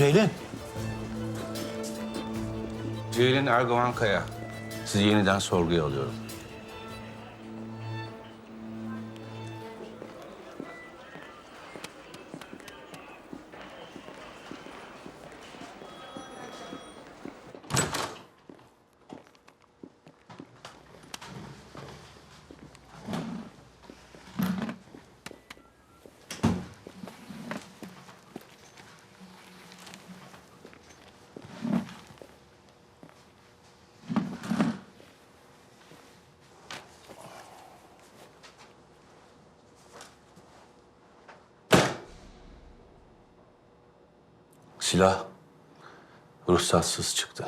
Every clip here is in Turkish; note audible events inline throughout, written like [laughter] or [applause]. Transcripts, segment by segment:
Ceylin. Ceylin Erdoğan Kaya. Sizi yeniden sorguya alıyorum. Silah ruhsatsız çıktı.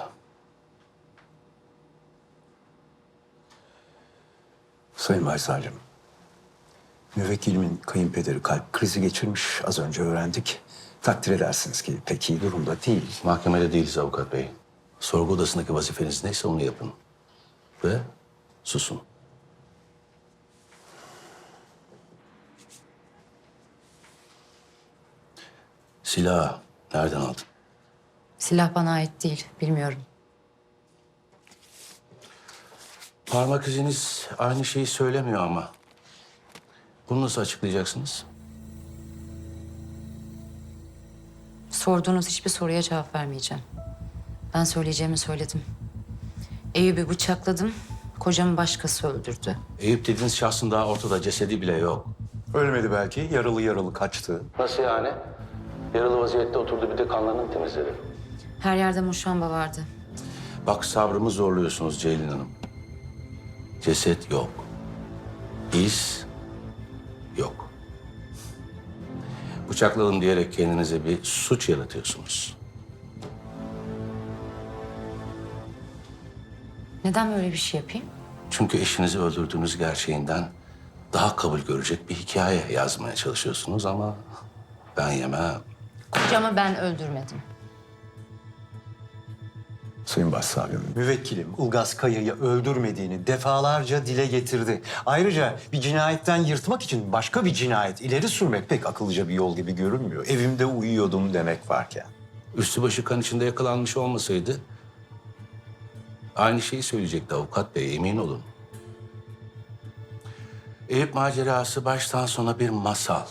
Sayın Başsavcım. Müvekkilimin kayınpederi kalp krizi geçirmiş. Az önce öğrendik. Takdir edersiniz ki pek iyi durumda değil. Mahkemede değiliz avukat bey. Sorgu odasındaki vazifeniz neyse onu yapın. Ve susun. Silah nereden aldın? Silah bana ait değil, bilmiyorum. Parmak iziniz aynı şeyi söylemiyor ama. Bunu nasıl açıklayacaksınız? Sorduğunuz hiçbir soruya cevap vermeyeceğim. Ben söyleyeceğimi söyledim. Eyüp'ü bıçakladım, kocamı başkası öldürdü. Eyüp dediğiniz şahsın daha ortada cesedi bile yok. Ölmedi belki. Yaralı yaralı kaçtı. Nasıl yani? Yaralı vaziyette oturdu bir de kanlarını temizledi? Her yerde muşamba vardı. Bak sabrımı zorluyorsunuz Ceylin Hanım. Ceset yok. İz yok. Bıçakladım diyerek kendinize bir suç yaratıyorsunuz. Neden böyle bir şey yapayım? Çünkü eşinizi öldürdüğünüz gerçeğinden daha kabul görecek bir hikaye yazmaya çalışıyorsunuz ama ben yemem. Kocamı ben öldürmedim. Sayın Başsavcım, müvekkilim Ilgaz Kaya'yı öldürmediğini defalarca dile getirdi. Ayrıca bir cinayetten yırtmak için başka bir cinayet ileri sürmek pek akıllıca bir yol gibi görünmüyor. Evimde uyuyordum demek varken. Üstü başı kan içinde yakalanmış olmasaydı aynı şeyi söyleyecekti avukat bey emin olun. Eyüp macerası baştan sona bir masal.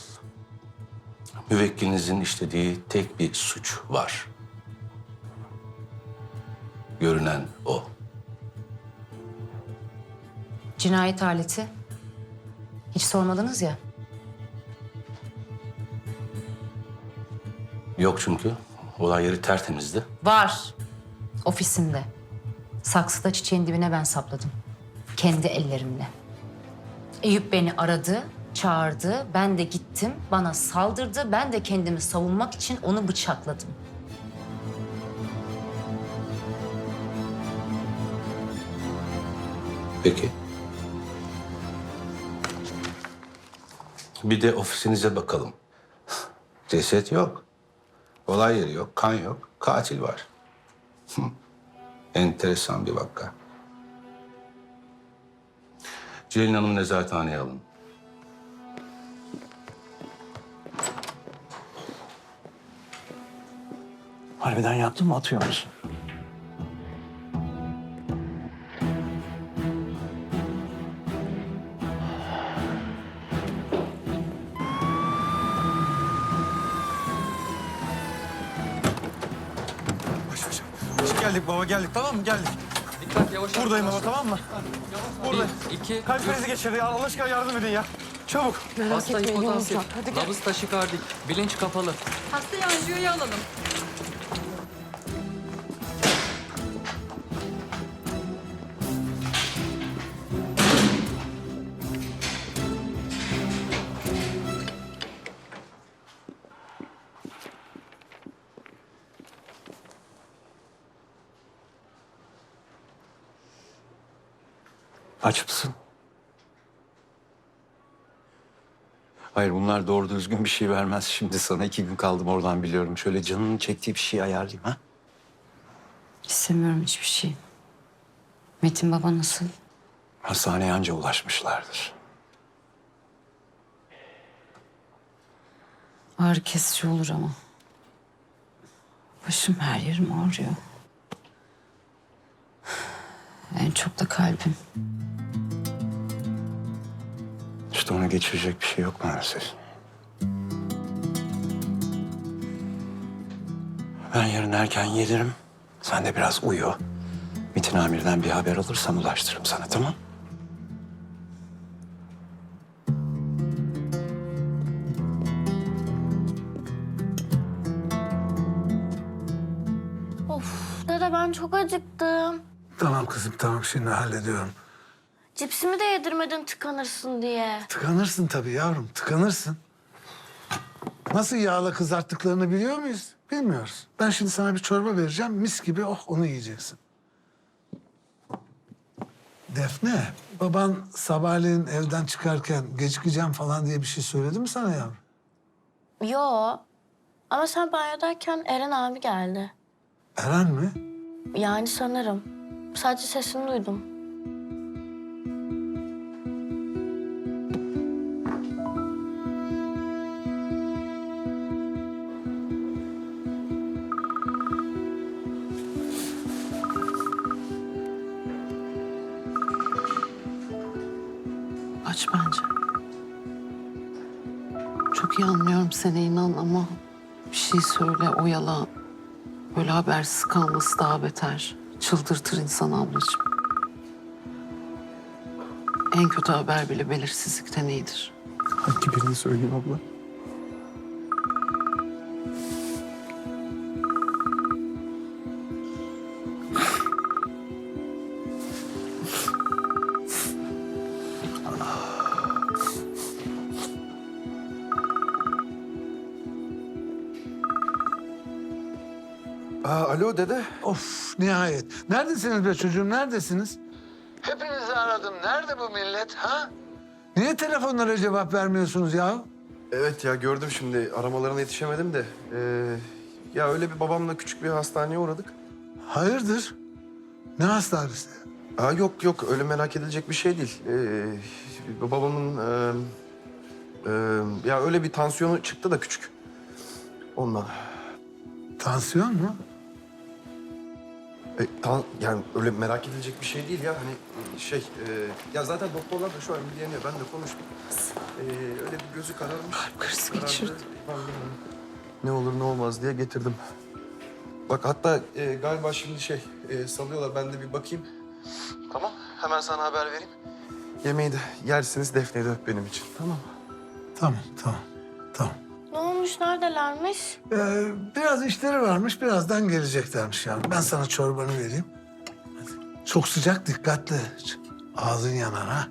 Müvekkilinizin işlediği tek bir suç var. Görünen o. Cinayet aleti. Hiç sormadınız ya. Yok çünkü. Olay yeri tertemizdi. Var. Ofisimde. Saksıda çiçeğin dibine ben sapladım. Kendi ellerimle. Eyüp beni aradı, çağırdı. Ben de gittim. Bana saldırdı. Ben de kendimi savunmak için onu bıçakladım. Peki. Bir de ofisinize bakalım. Ceset yok. Olay yeri yok, kan yok. Katil var. Hı. [laughs] Enteresan bir vaka. Ceylin Hanım nezarethaneye alın. Harbiden yaptın mı atıyor musun? Geldik baba geldik tamam mı geldik. Dikkat yavaş. Buradayım baba tamam mı? Burada. Bir, iki, Kalp krizi geçirdi ya Allah aşkına yardım edin ya. Çabuk. Hasta hipotansif. Nabız taşikardik. Bilinç kapalı. Hastayı anjiyoya alalım. Aç mısın? Hayır bunlar doğru düzgün bir şey vermez şimdi sana. iki gün kaldım oradan biliyorum. Şöyle canının çektiği bir şey ayarlayayım ha. İstemiyorum hiçbir şey. Metin baba nasıl? Hastaneye anca ulaşmışlardır. Ağrı kesici olur ama. Başım her yerim ağrıyor. [sighs] En çok da kalbim. İşte onu geçirecek bir şey yok maalesef. Ben yarın erken gelirim. Sen de biraz uyu. Metin Amir'den bir haber alırsam ulaştırırım sana tamam? Of dede ben çok acıktım. Tamam kızım tamam şimdi hallediyorum. Cipsimi de yedirmedin tıkanırsın diye. Tıkanırsın tabii yavrum tıkanırsın. Nasıl yağla kızarttıklarını biliyor muyuz? Bilmiyoruz. Ben şimdi sana bir çorba vereceğim. Mis gibi oh onu yiyeceksin. Defne, baban sabahleyin evden çıkarken gecikeceğim falan diye bir şey söyledi mi sana yavrum? Yo. Ama sen banyodayken Eren abi geldi. Eren mi? Yani sanırım. Sadece sesini duydum. İyi anlıyorum seni inan ama bir şey söyle oyala. Böyle habersiz kalması daha beter. Çıldırtır insan ablacığım. En kötü haber bile belirsizlikten iyidir. Hangi birini söyleyeyim abla? Aa, alo dede. Of nihayet. Neredesiniz be çocuğum neredesiniz? Hepinizi aradım. Nerede bu millet ha? Niye telefonlara cevap vermiyorsunuz ya? Evet ya gördüm şimdi aramalarına yetişemedim de. Ee, ya öyle bir babamla küçük bir hastaneye uğradık. Hayırdır? Ne hastanesi? Aa, yok yok öyle merak edilecek bir şey değil. Ee, babamın e, e, ya öyle bir tansiyonu çıktı da küçük. Ondan. Tansiyon mu? E, tan- yani öyle merak edilecek bir şey değil ya hani şey e, ya zaten doktorlar da şu an ilgileniyor ben de konuştum. Ee, öyle bir gözü kararmış. Kalp krizi Karardı. geçirdi. Ben de Ne olur ne olmaz diye getirdim. Bak hatta e, galiba şimdi şey e, salıyorlar ben de bir bakayım. Tamam hemen sana haber vereyim. Yemeği de yersiniz Defne'yi de öp benim için tamam Tamam, tamam, tamam. Ne olmuş neredelermiş? Ee, biraz işleri varmış, birazdan geleceklermiş yani. Ben sana çorbanı vereyim. Hadi. Çok sıcak, dikkatli. Ağzın yanar ha.